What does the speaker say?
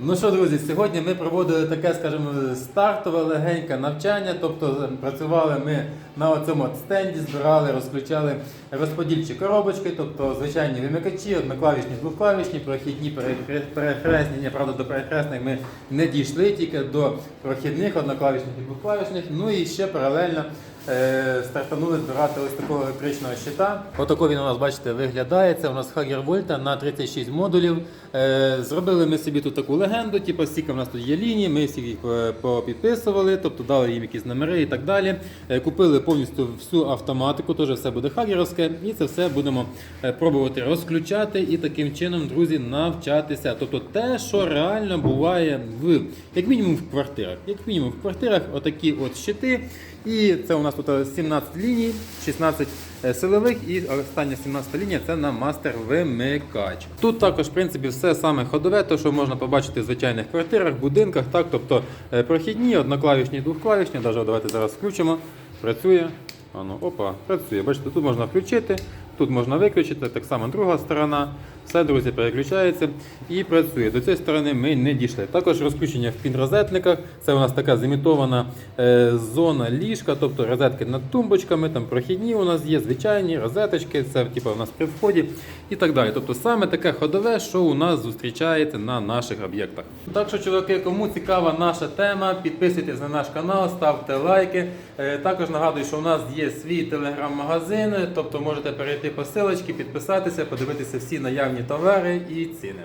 Ну що, друзі, сьогодні ми проводили таке, скажімо, стартове легеньке навчання. Тобто працювали ми на цьому стенді, збирали, розключали розподільчі коробочки, тобто звичайні вимикачі, одноклавішні, двоклавішні, прохідні, перехре- перехресні. Ні, правда, до перехресних ми не дійшли, тільки до прохідних, одноклавішних і двоклавішних. Ну і ще паралельно стартанули збирати ось такого електричного щита. Отако він у нас, бачите, виглядає. Це у нас Хагер Вольта на 36 модулів. Е, зробили ми собі тут таку легенду, типу, стільки в нас тут є лінії, ми всі їх е, попідписували, тобто дали їм якісь номери і так далі. Е, купили повністю всю автоматику, теж все буде хагерівське, і це все будемо е, пробувати розключати і таким чином, друзі, навчатися. Тобто те, що реально буває в як мінімум в квартирах. Як мінімум в квартирах отакі от щити. І це у нас тут е, 17 ліній, 16 е, силових і остання 17 лінія це на мастер вимикач. Тут також, в принципі, все саме ходове, те, що можна побачити в звичайних квартирах, будинках, так, тобто е, прохідні, одноклавішні, двохклавішні. навіть давайте зараз включимо. Працює. Ану, опа, працює. Бачите, тут можна включити, тут можна виключити, так само друга сторона. Все, друзі, переключається і працює. До цієї сторони ми не дійшли. Також розключення в пін-розетниках. Це у нас така зімітована е, зона ліжка, тобто розетки над тумбочками, там прохідні у нас є, звичайні розеточки, це типу, у нас при вході і так далі. Тобто саме таке ходове, що у нас зустрічається на наших об'єктах. Так що, чуваки, кому цікава наша тема, підписуйтесь на наш канал, ставте лайки. Е, Також нагадую, що у нас є свій телеграм-магазин, тобто можете перейти по силочці, підписатися, подивитися всі наявні товари і ціни.